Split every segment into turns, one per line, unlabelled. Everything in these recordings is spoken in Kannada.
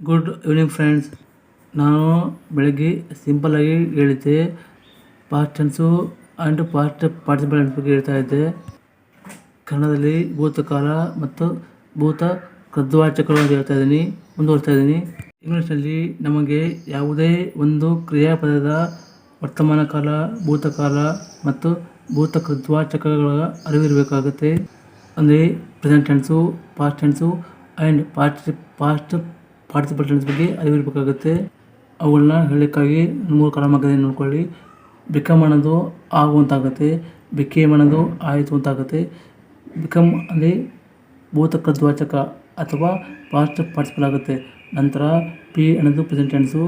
ಗುಡ್ ಈವ್ನಿಂಗ್ ಫ್ರೆಂಡ್ಸ್ ನಾನು ಬೆಳಗ್ಗೆ ಸಿಂಪಲ್ಲಾಗಿ ಹೇಳಿದ್ದೆ. Past tense and past participle ಬಗ್ಗೆ ಹೇಳ್ತಾ ಇದ್ದೆ. ಕನ್ನಡದಲ್ಲಿ ಭೂತಕಾಲ ಮತ್ತು ಭೂತ ಕದ್ವಾಚಕಗಳು ಅಂತ ಹೇಳ್ತಾ ಇದ್ದೀನಿ. ಮುಂದುವರಿಸ್ತಾ ಇದ್ದೀನಿ. ಇಂಗ್ಲೀಷ್ನಲ್ಲಿ ನಮಗೆ ಯಾವುದೇ ಒಂದು ಕ್ರಿಯಾಪದದ ವರ್ತಮಾನ ಕಾಲ, ಭೂತಕಾಲ ಮತ್ತು ಭೂತ ಕದ್ವಾಚಕಗಳ ಅರಿವಿರಬೇಕಾಗುತ್ತೆ. ಅಂದರೆ present tense past tense and past past participle tense ಬಗ್ಗೆ ಅರಿವಿರಬೇಕಾಗುತ್ತೆ. ಅವುಗಳನ್ನ ಹೇಳಲಿಕ್ಕಾಗಿ ಮೂರು ಕಾಲಮಾಗಿದೆ ನೋಡ್ಕೊಳ್ಳಿ. ಬಿಕಮ್ ಅನ್ನೋದು ಆಗುವಂತಾಗುತ್ತೆ. ಬಿಕೇಮ್ ಅನ್ನೋದು ಆಯಿತು ಅಂತಾಗುತ್ತೆ. ಬಿಕಮ್ ಅಲ್ಲಿ ಭೂತಕೃದ್ವಾಚಕ ಅಥವಾ ಪಾಸ್ಟ್ ಪಾರ್ಟಿಸಿಪಲ್ ಆಗುತ್ತೆ ನಂತರ ಪಿ ಅನ್ನೋದು ಪ್ರೆಸೆಂಟ್ ಟೆನ್ಸು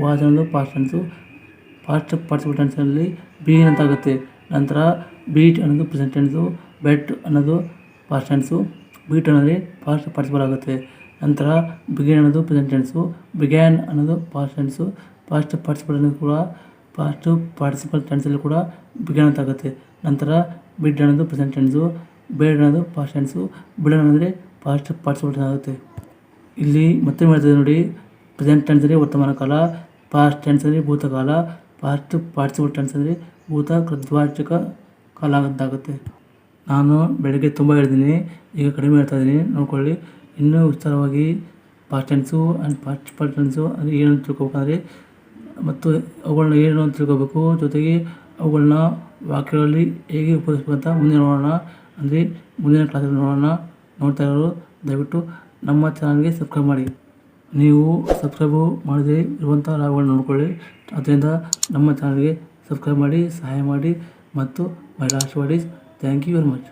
ವಾಸ್ ಅನ್ನೋದು ಪಾಸ್ಟ್ ಟೆನ್ಸು ಪಾಸ್ಟ್ ಪಾರ್ಟಿಸಿಪಲ್ ಟೆನ್ಸಲ್ಲಿ ಬಿ ಅಂತಾಗುತ್ತೆ ನಂತರ ಬೀಟ್ ಅನ್ನೋದು ಪ್ರೆಸೆಂಟ್ ಟೆನ್ಸು ಬೆಟ್ ಅನ್ನೋದು ಪಾಸ್ಟ್ ಟೆನ್ಸು ಬೀಟ್ ಅನ್ನೋದು ಪಾಸ್ಟ್ ಪಾರ್ಟಿಸಿಪಲ್ ಆಗುತ್ತೆ ನಂತರ ಬಿಗಿನ್ ಅನ್ನೋದು ಪ್ರೆಸೆಂಟ್ ಟೆನ್ಸು ಬಿಗ್ಯಾನ್ ಅನ್ನೋದು ಪಾಸ್ಟ್ ಟೆನ್ಸು ಪಾಸ್ಟ್ ಪಾರ್ಟಿಸಿಪಲ್ ಅನ್ನೋದು ಕೂಡ ಪಾಸ್ಟ್ ಪಾರ್ಟಿಸಿಪಲ್ ಟೆನ್ಸಲ್ಲಿ ಕೂಡ ಬಿಗ್ಯಾನ್ ಅಂತ ಆಗುತ್ತೆ ನಂತರ ಬಿಡ್ ಅನ್ನೋದು ಪ್ರೆಸೆಂಟ್ ಟೆನ್ಸು ಬೇಡ್ ಅನ್ನೋದು ಪಾಸ್ಟ್ ಟೆನ್ಸು ಬಿಡನ್ ಅಂದರೆ ಪಾಸ್ಟ್ ಪಾರ್ಟಿಸಿಪಲ್ ಟೆನ್ಸ್ ಆಗುತ್ತೆ. ಇಲ್ಲಿ ಮತ್ತೆ ಮಾಡ್ತಿದೆ ನೋಡಿ ಪ್ರೆಸೆಂಟ್ ಟೆನ್ಸಲ್ಲಿ ವರ್ತಮಾನ ಕಾಲ ಪಾಸ್ಟ್ ಟೆನ್ಸಲ್ಲಿ ಭೂತಕಾಲ ಪಾಸ್ಟ್ ಪಾರ್ಟಿಸಿಪಲ್ ಟೆನ್ಸಲ್ಲಿ ಭೂತ ಕೃದ್ವಾಚಕ ಕಾಲ ಅಂತಾಗುತ್ತೆ. ನಾನು ಬೆಳಗ್ಗೆ ತುಂಬ ಹೇಳಿದ್ದೀನಿ, ಈಗ ಕಡಿಮೆ ಹೇಳ್ತಾ ಇದ್ದೀನಿ, ನೋಡ್ಕೊಳ್ಳಿ. ಇನ್ನೂ ವಿಸ್ತಾರವಾಗಿ ಪಾಸ್ಟ್ ಆ್ಯಂಡ್ ಪಾರ್ಟಿಸಿಪಲ್ ಟೆನ್ಸು ಅಂದರೆ ತಿಳ್ಕೊಬೇಕಂದ್ರೆ ಮತ್ತು ಅವುಗಳನ್ನ ಏನು ಅಂತ ತಿಳ್ಕೊಬೇಕು, ಜೊತೆಗೆ ಅವುಗಳನ್ನ ವಾಕ್ಯಗಳಲ್ಲಿ ಹೇಗೆ ಉಪಯೋಗಿಸ್ಬೇಕಂತ ಮುಂದೆ ನೋಡೋಣ. ಅಂದರೆ ಮುಂದಿನ ಕ್ಲಾಸಲ್ಲಿ ನೋಡೋಣ. ನೋಡ್ತಾ ಇರೋರು ದಯವಿಟ್ಟು ನಮ್ಮ ಚಾನಲ್ಗೆ ಸಬ್ಸ್ಕ್ರೈಬ್ ಮಾಡಿ. ನೀವು ಸಬ್ಸ್ಕ್ರೈಬು ಮಾಡದೇ ಇರುವಂಥ ಲಾಭಗಳನ್ನ ನೋಡ್ಕೊಳ್ಳಿ. ಅದರಿಂದ ನಮ್ಮ ಚಾನಲ್ಗೆ ಸಬ್ಸ್ಕ್ರೈಬ್ ಮಾಡಿ, ಸಹಾಯ ಮಾಡಿ ಮತ್ತು my last word is thank you very much